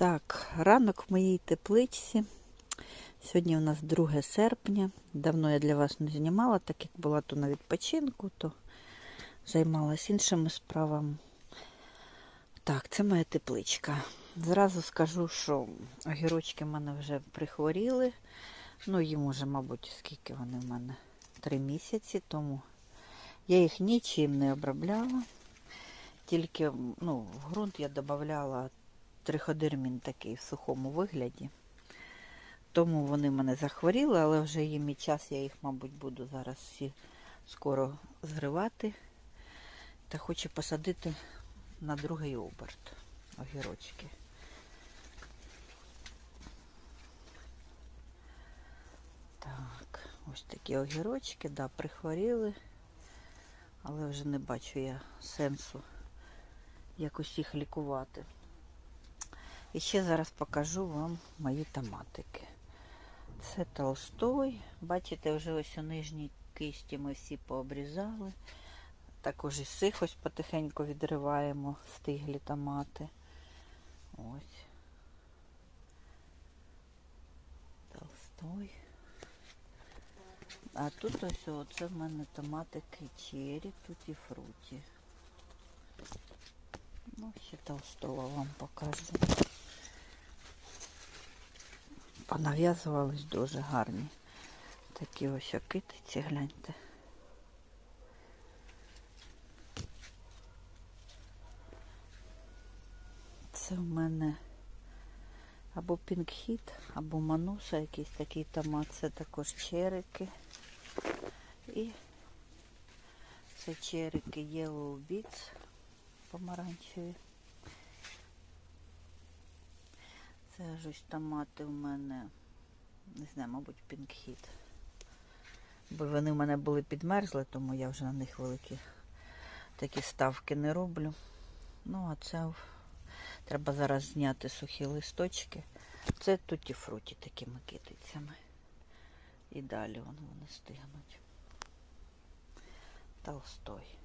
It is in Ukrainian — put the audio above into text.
Так, ранок в моїй тепличці. Сьогодні у нас 2 серпня. Давно я для вас не знімала, так як була то на відпочинку, то займалась іншими справами. Так, це моя тепличка. Зразу скажу, що огірочки в мене вже прихворіли. Ну, їм уже, мабуть, скільки вони в мене? Три місяці, тому я їх нічим не обробляла. Тільки ну, в ґрунт я додавала триходермін такий в сухому вигляді. Тому вони мене захворіли, але вже є мій час, я їх, мабуть, буду зараз всі скоро зривати. Та хочу посадити на другий оберт огірочки. Так, ось такі огірочки, да, прихворіли, але вже не бачу я сенсу якось їх лікувати. І ще зараз покажу вам мої томатики. Це толстой. Бачите, вже ось у нижній кисті ми всі пообрізали. Також із цих ось потихеньку відриваємо стиглі томати. Ось. Толстой. А тут ось оце в мене томатики чері, тут і фруті. Ну, ще толстого вам покажу. Понав'язувались дуже гарні. Такі ось окитиці, гляньте. Це в мене або пінгхіт, або мануса, якийсь такий томат. Це також черики. І це черики Yellow Beets помаранчеві. Це ж ось томати у мене, не знаю, мабуть, пінгхіт. Бо вони в мене були підмерзли, тому я вже на них великі такі ставки не роблю. Ну, а це треба зараз зняти сухі листочки. Це туті фруті такими китицями. І далі вон вони стигнуть. Толстой.